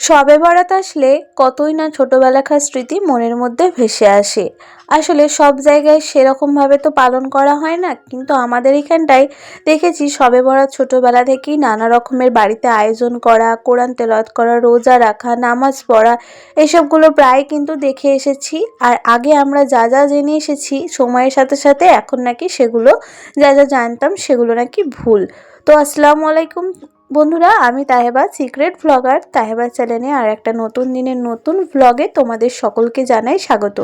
শবে বরাত আসলে কতই না ছোটোবেলাকার স্মৃতি মনের মধ্যে ভেসে আসে। আসলে সব জায়গায় সেরকমভাবে তো পালন করা হয় না, কিন্তু আমাদের এখানটায় দেখেছি শবে বরাত ছোটবেলা থেকেই নানা রকমের বাড়িতে আয়োজন করা, কোরআন তেলাওয়াত করা, রোজা রাখা, নামাজ পড়া, এসবগুলো প্রায় কিন্তু দেখে এসেছি। আর আগে আমরা যা যা জেনে এসেছি, সময়ের সাথে সাথে এখন নাকি সেগুলো যা যা জানতাম সেগুলো নাকি ভুল। তো আসসালামু আলাইকুম বন্ধুরা, আমি তাহেবা সিক্রেট ভ্লগার তাহেবা চ্যানেলে আর একটা নতুন দিনের নতুন ভ্লগে তোমাদের সকলকে জানাই স্বাগত।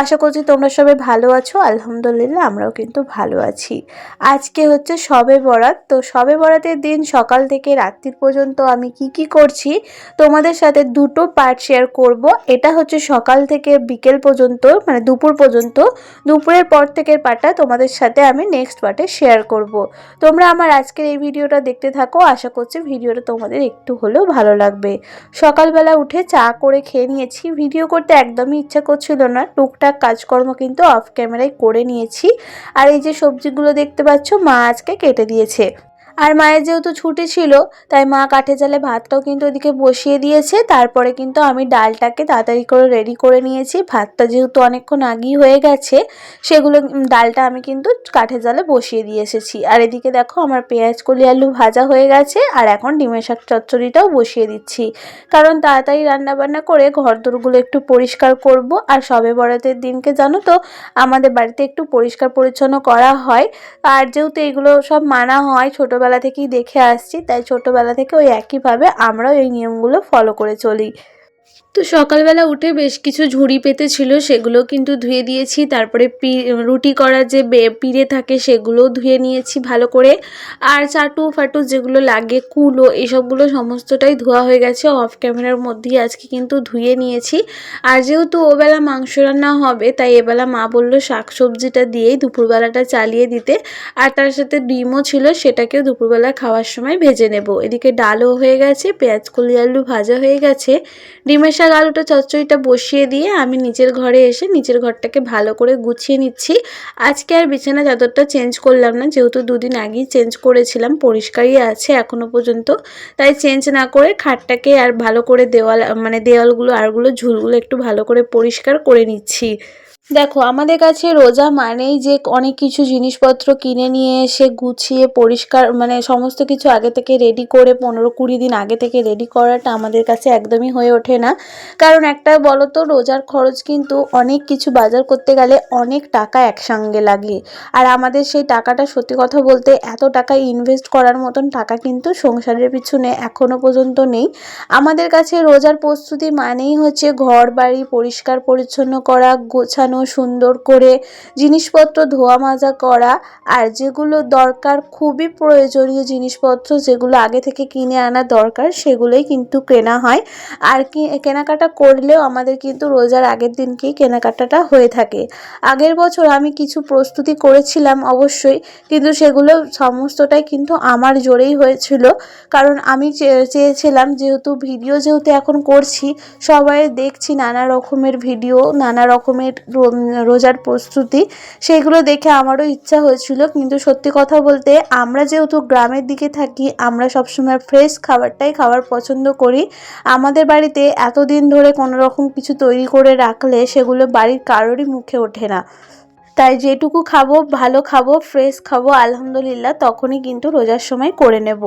আশা করছি তোমরা সবাই ভালো আছো, আলহামদুলিল্লাহ আমরাও কিন্তু ভালো আছি। আজকে হচ্ছে সবে বরাত, তো সবে বরাতের দিন সকাল থেকে রাত্রির পর্যন্ত আমি কি কি করছি, তোমাদের সাথে দুটো পার্ট শেয়ার করব। এটা হচ্ছে সকাল থেকে বিকেল পর্যন্ত মানে দুপুর পর্যন্ত। দুপুরের পর থেকে পার্টটা তোমাদের সাথে আমি নেক্সট পার্টে শেয়ার করব। তোমরা আমার আজকের এই ভিডিওটা দেখতে থাকো, আশা করছি, ভিডিওটা তোমাদের একটু হলেও ভালো লাগবে। সকালবেলা উঠে চা করে খেয়ে নিয়েছি। ভিডিও করতে একদমই ইচ্ছা করছিল না। টুকটাক কাজকর্ম কিন্তু অফ ক্যামেরায় করে নিয়েছি। আর এই যে সবজিগুলো দেখতে পাচ্ছ, মা আজকে কেটে দিয়েছে। আর মায়ের যেহেতু ছুটি ছিল, তাই মা কাঠে জালে ভাতটাও কিন্তু ওদিকে বসিয়ে দিয়েছে। তারপরে কিন্তু আমি ডালটাকে তাড়াতাড়ি করে রেডি করে নিয়েছি। ভাতটা যেহেতু অনেকক্ষণ আগেই হয়ে গেছে, সেগুলো ডালটা আমি কিন্তু কাঠে জালে বসিয়ে দিয়ে এসেছি। আর এদিকে দেখো আমার পেঁয়াজ কলি আলু ভাজা হয়ে গেছে, আর এখন ডিমের শাক চচ্চড়িটাও বসিয়ে দিচ্ছি। কারণ তাড়াতাড়ি রান্নাবান্না করে ঘর ঘরদোরগুলো একটু পরিষ্কার করব। আর সবে বরাতের দিনকে জানো তো, আমাদের বাড়িতে একটু পরিষ্কার পরিচ্ছন্ন করা হয়। আর যেহেতু এগুলো সব মানা হয়, ছোটোবেলা ছোটোবেলা থেকেই দেখে আসছি, তাই ছোটোবেলা থেকে ওই একইভাবে আমরাও এই নিয়মগুলো ফলো করে চলি। তো সকালবেলা উঠে বেশ কিছু ঝুড়ি পেতে ছিল, সেগুলো কিন্তু ধুয়ে দিয়েছি। তারপরে রুটি করার যে পিড়ে থাকে সেগুলোও ধুয়ে নিয়েছি ভালো করে। আর চাটু ফাটু যেগুলো লাগে, কুলো এসবগুলো সমস্তটাই ধোয়া হয়ে গেছে। অফ ক্যামেরার মধ্যেই আজকে কিন্তু ধুয়ে নিয়েছি। আর যেহেতু ওবেলা মাংস রান্না হবে, তাই এবেলা মা বলল শাক সবজিটা দিয়েই দুপুরবেলাটা চালিয়ে দিতে। আর তার সাথে ডিমও ছিল, সেটাকেও দুপুরবেলা খাওয়ার সময় ভেজে নেব। এদিকে ডালও হয়ে গেছে, পেঁয়াজ কলি আলু ভাজা হয়ে গেছে। ডিমের শাক আলুটা চচ্চড়িটা বসিয়ে দিয়ে আমি নিচের ঘরে এসে নিচের ঘরটাকে ভালো করে গুছিয়ে নিচ্ছি। আজকে আর বিছানা চাদরটা চেঞ্জ করলাম না, যেহেতু দুদিন আগেই চেঞ্জ করেছিলাম, পরিষ্কারই আছে এখনও পর্যন্ত। তাই চেঞ্জ না করে খাটটাকে আর ভালো করে দেওয়াল মানে দেওয়ালগুলো, আরগুলো ঝুলগুলো একটু ভালো করে পরিষ্কার করে নিচ্ছি। দেখো, আমাদের কাছে রোজা মানেই যে অনেক কিছু জিনিসপত্র কিনে নিয়ে এসে গুছিয়ে পরিষ্কার মানে সমস্ত কিছু আগে থেকে রেডি করে পনেরো কুড়ি দিন আগে থেকে রেডি করাটা আমাদের কাছে একদমই হয়ে ওঠে না। কারণ একটা বলো তো রোজার খরচ কিন্তু অনেক কিছু বাজার করতে গেলে অনেক টাকা একসঙ্গে লাগে। আর আমাদের সেই টাকাটা সত্যি কথা বলতে এত টাকা ইনভেস্ট করার মতন টাকা কিন্তু সংসারের পিছনে এখনও পর্যন্ত নেই। আমাদের কাছে রোজার প্রস্তুতি মানেই হচ্ছে ঘর বাড়ি পরিষ্কার পরিচ্ছন্ন করা, গোছানো সুন্দর করে জিনিসপত্র ধোয়া মাজা করা আর যেগুলো দরকার খুবই প্রয়োজনীয় জিনিসপত্র যেগুলো আগে থেকে কিনে আনা দরকার সেগুলোই কিন্তু কেনা হয়। আর কি, কেনাকাটা করলেও আমাদের কিন্তু রোজার আগের দিনকেই কেনাকাটাটা হয়ে থাকে। আগের বছর আমি কিছু প্রস্তুতি করেছিলাম অবশ্যই, কিন্তু সেগুলো সমস্তটাই কিন্তু আমার জোরেই হয়েছিল। কারণ আমি চেয়েছিলাম যেহেতু ভিডিও যেহেতু এখন করছি, সবাই দেখছি নানা রকমের ভিডিও, নানা রকমের রোজার প্রস্তুতি, সেইগুলো দেখে আমারও ইচ্ছা হয়েছিল। কিন্তু সত্যি কথা বলতে, আমরা যেহেতু গ্রামের দিকে থাকি, আমরা সবসময় ফ্রেশ খাবারটাই খাবার পছন্দ করি। আমাদের বাড়িতে এতদিন ধরে কোনো রকম কিছু তৈরি করে রাখলে সেগুলো বাড়ির কারোরই মুখে ওঠে না। তাই যেটুকু খাব, ভালো খাব ফ্রেশ খাব, আলহামদুলিল্লাহ, তখনই কিন্তু রোজার সময় করে নেব।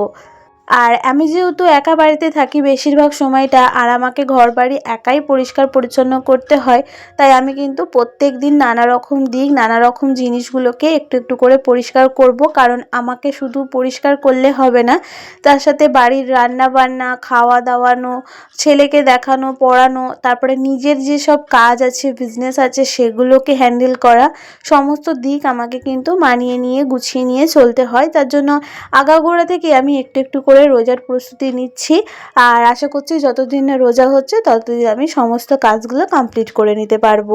আর আমি যেহেতু একা বাড়িতে থাকি, বেশিরভাগ সময়টা আর আমাকে ঘর বাড়ি একাই পরিষ্কার পরিচ্ছন্ন করতে হয়, তাই আমি কিন্তু প্রত্যেক দিন নানা রকম দিক, নানা রকম জিনিসগুলোকে একটু একটু করে পরিষ্কার করব, কারণ আমাকে শুধু পরিষ্কার করলে হবে না। তার সাথে বাড়ির রান্না বান্না খাওয়া দাওয়ানো, ছেলেকে দেখানো, পড়ানো, তারপরে নিজের যেসব কাজ আছে বিজনেস আছে, সেগুলোকে হ্যান্ডেল করা, সমস্ত দিক আমাকে কিন্তু মানিয়ে নিয়ে, গুছিয়ে নিয়ে চলতে হয়। তার জন্য আগাগোড়া থেকে আমি একটু একটু করে করে রোজার প্রস্তুতি নিচ্ছি। আর আশা করছি যতদিন না রোজা হচ্ছে, ততদিন আমি সমস্ত কাজগুলো কমপ্লিট করে নিতে পারব।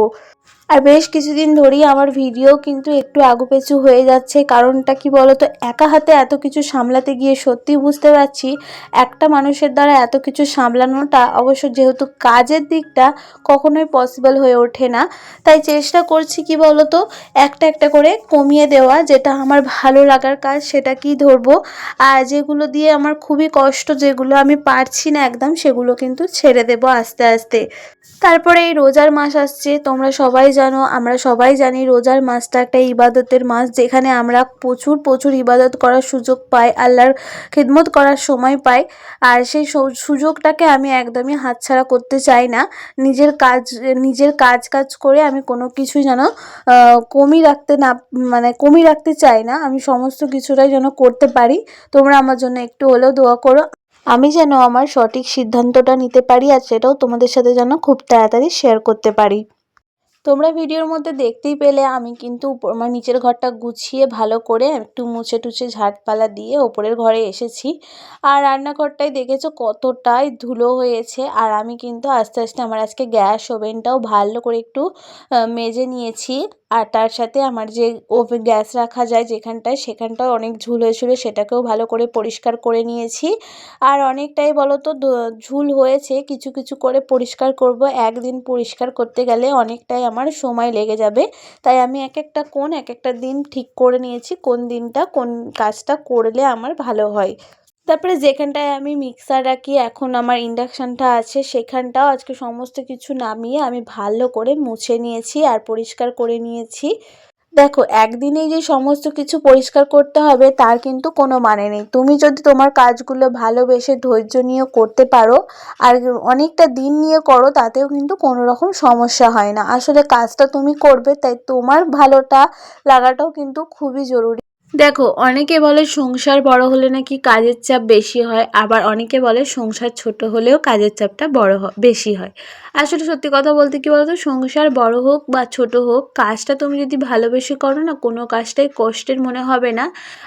আর বেশ কিছুদিন ধরেই আমার ভিডিও কিন্তু একটু আগুপেছু হয়ে যাচ্ছে। কারণটা কি বলতো? একা হাতে এত কিছু সামলাতে গিয়ে সত্যি বুঝতে পারছি একটা মানুষের দ্বারা এত কিছু সামলানোটা অবশ্য যেহেতু কাজের দিকটা কখনোই পসিবল হয়ে ওঠে না। তাই চেষ্টা করছি কি বলতো? একটা একটা করে কমিয়ে দেওয়া, যেটা আমার ভালো লাগার কাজ সেটা কি ধরবো। আর যেগুলো দিয়ে আমার খুবই কষ্ট, যেগুলো আমি পারছি না একদম, সেগুলো কিন্তু ছেড়ে দেবো আস্তে আস্তে। তারপরে এই রোজার মাস আসছে, তোমরা সবাই জানো? আমরা সবাই জানি রোজার মাসটা একটা ইবাদতের মাস, যেখানে আমরা প্রচুর প্রচুর ইবাদত করার সুযোগ পাই, আল্লাহর খিদমত করার সময় পাই। আর সেই সুযোগটাকে আমি একদমই হাতছাড়া করতে চাই না। নিজের কাজ নিজের কাজ কাজ করে আমি কোনো কিছুই যেন কমই রাখতে না মানে কমই রাখতে চাই না। আমি সমস্ত কিছুটাই যেন করতে পারি। তোমরা আমার জন্য একটু হলেও দোয়া করো। আমি যেন আমার সঠিক সিদ্ধান্তটা নিতে পারি আর সেটাও তোমাদের সাথে যেন খুব তাড়াতাড়ি শেয়ার করতে পারি। তোমরা ভিডিওর মধ্যে দেখতেই পেলে, আমি কিন্তু আমার নিচের ঘরটা গুছিয়ে ভালো করে একটু মুছে টুছে ঝাড়পালা দিয়ে ওপরের ঘরে এসেছি। আর রান্নাঘরটাই দেখেছ কতটাই ধুলো হয়েছে। আর আমি কিন্তু আস্তে আস্তে আমার আজকে গ্যাস ওভেনটাও ভালো করে একটু মেজে নিয়েছি। আর তার সাথে আমার যে ওভেন, গ্যাস রাখা যায় যেখানটায়, সেখানটাও অনেক ঝুল হয়েছিল, সেটাকেও ভালো করে পরিষ্কার করে নিয়েছি। আর অনেকটাই বলো তো ঝুল হয়েছে, কিছু কিছু করে পরিষ্কার করব। একদিন পরিষ্কার করতে গেলে অনেকটাই আমার সময় লেগে যাবে। তাই আমি এক একটা কোন এক একটা দিন ঠিক করে নিয়েছি, কোন দিনটা, কোন কাজটা করলে আমার ভালো হয়। তারপরে যেখানটায় আমি মিক্সার রাখি, এখন আমার ইন্ডাকশানটা আছে, সেখানটাও আজকে সমস্ত কিছু নামিয়ে আমি ভালো করে মুছে নিয়েছি আর পরিষ্কার করে নিয়েছি। দেখো, একদিনেই যে সমস্ত কিছু পরিষ্কার করতে হবে, তার কিন্তু কোনো মানে নেই। তুমি যদি তোমার কাজগুলো ভালোবেসে ধৈর্য নিয়ে করতে পারো, আর অনেকটা দিন নিয়ে করো, তাতেও কিন্তু কোনো রকম সমস্যা হয় না। আসলে কাজটা তুমি করবে, তাই তোমার ভালোটা লাগাটাও কিন্তু খুবই জরুরি। দেখো, অনেকে বলে সংসার বড় হলে নাকি কাজের চাপ বেশি হয়, আবার অনেকে বলে সংসার ছোট হলেও কাজের চাপটা বড় বেশি হয়। আসলে সত্যি কথা বলতে কি বলতো, সংসার বড় হোক বা ছোট হোক, কাজটা তুমি যদি ভালোবেসে করো না, কোনো কাজটাই কষ্টের মনে হবে না।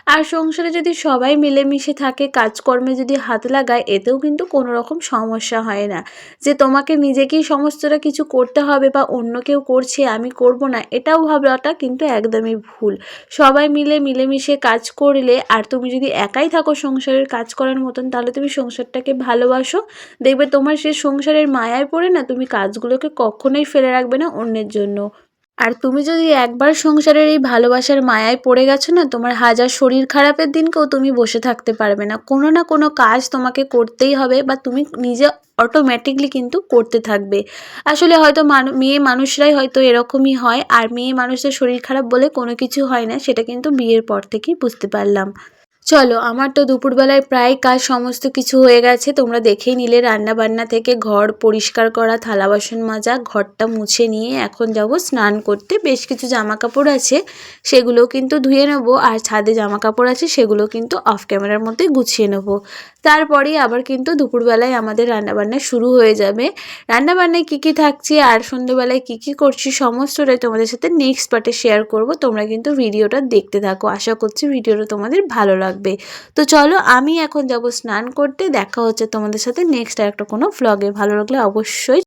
আর সংসারে যদি সবাই মিলেমিশে থাকে, কাজকর্মে যদি হাত লাগায়, এতেও কিন্তু কোনো রকম সমস্যা হয় না। যে তোমাকে নিজেকেই সমস্তটা কিছু করতে হবে বা অন্য কেউ করছে, আমি করব না, এটাও ভাবনাটা কিন্তু একদমই ভুল। সবাই মিলে মিলে মিলেমিশে কাজ করলে আর তুমি যদি একাই থাকো সংসারের কাজ করার মতন, তাহলে তুমি সংসারটাকে ভালোবাসো। দেখবে তোমার সে সংসারের মায়ায় পড়ে না, তুমি কাজগুলোকে কখনোই ফেলে রাখবে না অন্যের জন্য। আর তুমি যদি একবার সংসারের এই ভালোবাসার মায়ায় পড়ে গেছো না, তোমার হাজার শরীর খারাপের দিনকেও তুমি বসে থাকতে পারবে না। কোনো না কোনো কাজ তোমাকে করতেই হবে বা তুমি নিজে অটোমেটিকলি কিন্তু করতে থাকবে। আসলে হয়তো মেয়ে মানুষরাই হয়তো এরকমই হয়, আর মেয়ে মানুষদের শরীর খারাপ বলে কোনো কিছু হয় না, সেটা কিন্তু বিয়ের পর থেকেই বুঝতে পারলাম। চলো, আমার তো দুপুরবেলায় প্রায় কাজ সমস্ত কিছু হয়ে গেছে, তোমরা দেখেই নিলে রান্না বান্না থেকে ঘর পরিষ্কার করা, থালা বাসন মাজা, ঘরটা মুছে নিয়ে এখন যাব স্নান করতে। বেশ কিছু জামা কাপড় আছে সেগুলো কিন্তু ধুয়ে নেব, আর ছাদে জামা কাপড় আছে, সেগুলো কিন্তু অফ ক্যামেরার মধ্যে গুছিয়ে নেব। তারপরেই আবার কিন্তু দুপুরবেলায় আমাদের রান্নাবান্না শুরু হয়ে যাবে। রান্নাবান্নায় কী কী থাকছে, আর সন্ধ্যেবেলায় কী কী করছি, সমস্তটাই তোমাদের সাথে নেক্সট পার্টে শেয়ার করব, তোমরা কিন্তু ভিডিওটা দেখতে থাকো। আশা করছি ভিডিওটা তোমাদের ভালো লাগবে। তো চলো আমি এখন যাব স্নান করতে, দেখা হচ্ছে তোমাদের সাথে নেক্সট একটা কোনো ভ্লগে ভালো লাগলে অবশ্যই